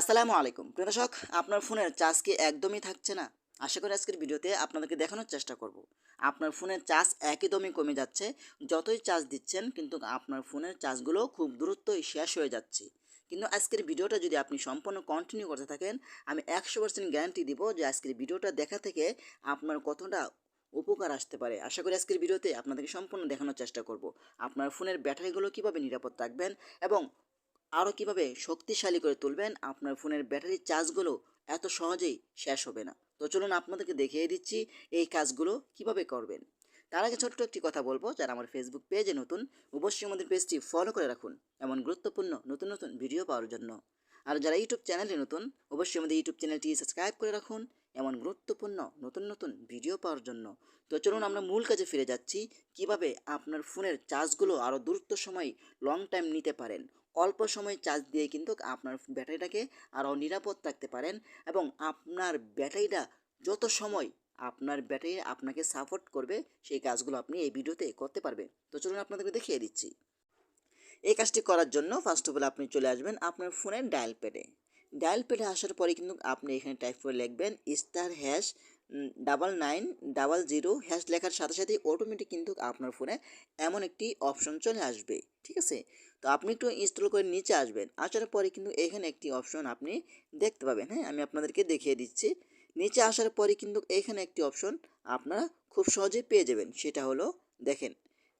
আসসালামু আলাইকুম। প্রিয় দর্শক, আপনার ফোনের চার্জ কি একদমই থাকছে না? আশা করি আজকের ভিডিওতে আপনাদেরকে দেখানোর চেষ্টা করব। আপনার ফোনের চার্জ একদমই কমে যাচ্ছে, যতই চার্জ দিচ্ছেন, কিন্তু আপনার ফোনের চার্জগুলো খুব দ্রুতই শেষ হয়ে যাচ্ছে। কিন্তু আজকের ভিডিওটা যদি আপনি সম্পূর্ণ কন্টিনিউ করতে থাকেন, আমি একশো পার্সেন্ট গ্যারান্টি দিব যে আজকের ভিডিওটা দেখা থেকে আপনার কতটা উপকার আসতে পারে। আশা করি আজকের ভিডিওতে আপনাদেরকে সম্পূর্ণ দেখানোর চেষ্টা করব। আপনার ফোনের ব্যাটারিগুলো কীভাবে নিরাপদ রাখবেন এবং আরও কীভাবে শক্তিশালী করে তুলবেন আপনার ফোনের ব্যাটারির চার্জগুলো এত সহজেই শেষ হবে না। তো চলুন আপনাদেরকে দেখিয়ে দিচ্ছি এই কাজগুলো কীভাবে করবেন। তার আগে ছোট্ট একটি কথা বলব, যারা আমার ফেসবুক পেজে নতুন, অবশ্যই আমাদের পেজটি ফলো করে রাখুন এমন গুরুত্বপূর্ণ নতুন নতুন ভিডিও পাওয়ার জন্য। আর যারা ইউটিউব চ্যানেলে নতুন, অবশ্যই আমাদের ইউটিউব চ্যানেলটি সাবস্ক্রাইব করে রাখুন এমন গুরুত্বপূর্ণ নতুন নতুন ভিডিও পাওয়ার জন্য। তো চলুন আমরা মূল কাজে ফিরে যাচ্ছি। কীভাবে আপনার ফোনের চার্জগুলো আরও দ্রুত সময় লং টাইম নিতে পারেন? অল্প সময় চার্জ দিয়ে কিন্তু আপনার ব্যাটারিটাকে আরও নিরাপদ রাখতে পারেন এবং আপনার ব্যাটারিটা যত সময় আপনার ব্যাটারি আপনাকে সাপোর্ট করবে, সেই কাজগুলো আপনি এই ভিডিওতে করতে পারবেন। তো চলুন আপনাদেরকে দেখিয়ে দিচ্ছি। এই কাজটি করার জন্য ফার্স্ট অফ অল আপনি চলে আসবেন আপনার ফোনের ডায়াল প্যাডে ডায়াল প্যাডে আসার পরে কিন্তু আপনি এখানে টাইপ করে লিখবেন star hash double nine double zero hash লেখার সাথে সাথে অটোমেটিক কিন্তু আপনার ফোনে এমন একটি অপশন চলে আসবে, ঠিক আছে? তো আপনি একটু ইনস্টল করে নিচে আসবেন, আসার পরে কিন্তু এখানে একটি অপশন আপনি দেখতে পাবেন হ্যাঁ? আমি আপনাদেরকে দেখিয়ে দিচ্ছি। নিচে আসার পরে কিন্তু এখানে একটি অপশন আপনারা খুব সহজেই পেয়ে যাবেন, সেটা হলো, দেখেন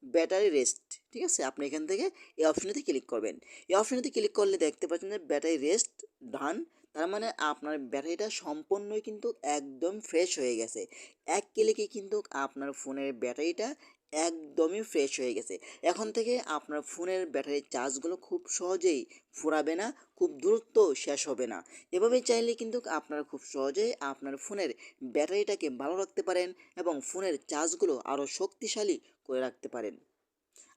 ব্যাটারি রেস্ট ঠিক আছে? আপনি এখান থেকে এই অপশনেতে ক্লিক করবেন। এই অপশনেতে ক্লিক করলে দেখতে পাচ্ছেন যে ব্যাটারি রেস্ট ধান তার মানে আপনার ব্যাটারিটা সম্পূর্ণই কিন্তু একদম ফ্রেশ হয়ে গেছে। এক ক্লিকে কিন্তু আপনার ফোনের ব্যাটারিটা একদমই ফ্রেশ হয়ে গেছে। এখন থেকে আপনার ফোনের ব্যাটারির চার্জগুলো খুব সহজেই ফুরাবে না, খুব দ্রুত শেষ হবে না। এভাবে চাইলে কিন্তু আপনারা খুব সহজেই আপনার ফোনের ব্যাটারিটাকে ভালো রাখতে পারেন এবং ফোনের চার্জগুলো আরও শক্তিশালী করে রাখতে পারেন।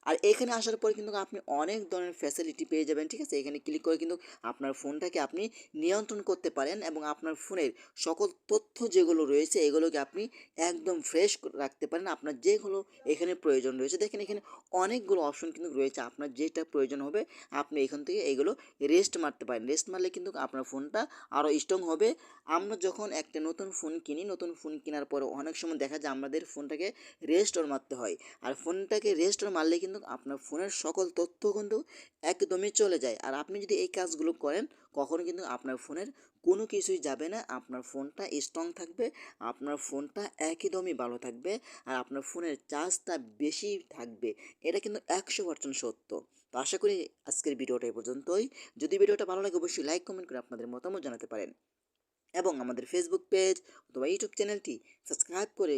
আর এখানে আসার পর কিন্তু আপনি অনেক ধরনের ফ্যাসিলিটি পেয়ে যাবেন, ঠিক আছে? এখানে ক্লিক করে কিন্তু আপনার ফোনটাকে আপনি নিয়ন্ত্রণ করতে পারেন এবং আপনার ফোনের সকল তথ্য যেগুলো রয়েছে, এগুলোকে আপনি একদম ফ্রেশ রাখতে পারেন। আপনার যেগুলো এখানে প্রয়োজন রয়েছে। দেখেন এখানে অনেকগুলো অপশন কিন্তু রয়েছে। আপনার যেটা প্রয়োজন হবে, আপনি এখান থেকে এগুলো রেস্ট মারতে পারেন। রেস্ট মারলে কিন্তু আপনার ফোনটা আরও স্ট্রং হবে। আমরা যখন একটা নতুন ফোন কিনি, নতুন ফোন কেনার পরে অনেক সময় দেখা যায় আমাদের ফোনটাকে রেস্টোর মারতে হয়। আর ফোনটাকে রেস্টোর মারলে কিন্তু আপনার ফোনের সকল তথ্য কিন্তু একদমই চলে যায়। আর আপনি যদি এই কাজগুলো করেন, কখনো কিন্তু আপনার ফোনের কোনো কিছুই যাবে না। আপনার ফোনটা স্ট্রং থাকবে, আপনার ফোনটা একদমই ভালো থাকবে, আর আপনার ফোনের চার্জটা বেশি থাকবে। এটা কিন্তু একশো পার্সেন্ট সত্য। তো আশা করি আজকের ভিডিওটা এই পর্যন্তই। যদি ভিডিওটা ভালো লাগে, অবশ্যই লাইক কমেন্ট করে আপনাদের মতামত জানাতে পারেন। এবং আমাদের ফেসবুক পেজ অথবা ইউটিউব চ্যানেলটি সাবস্ক্রাইব করে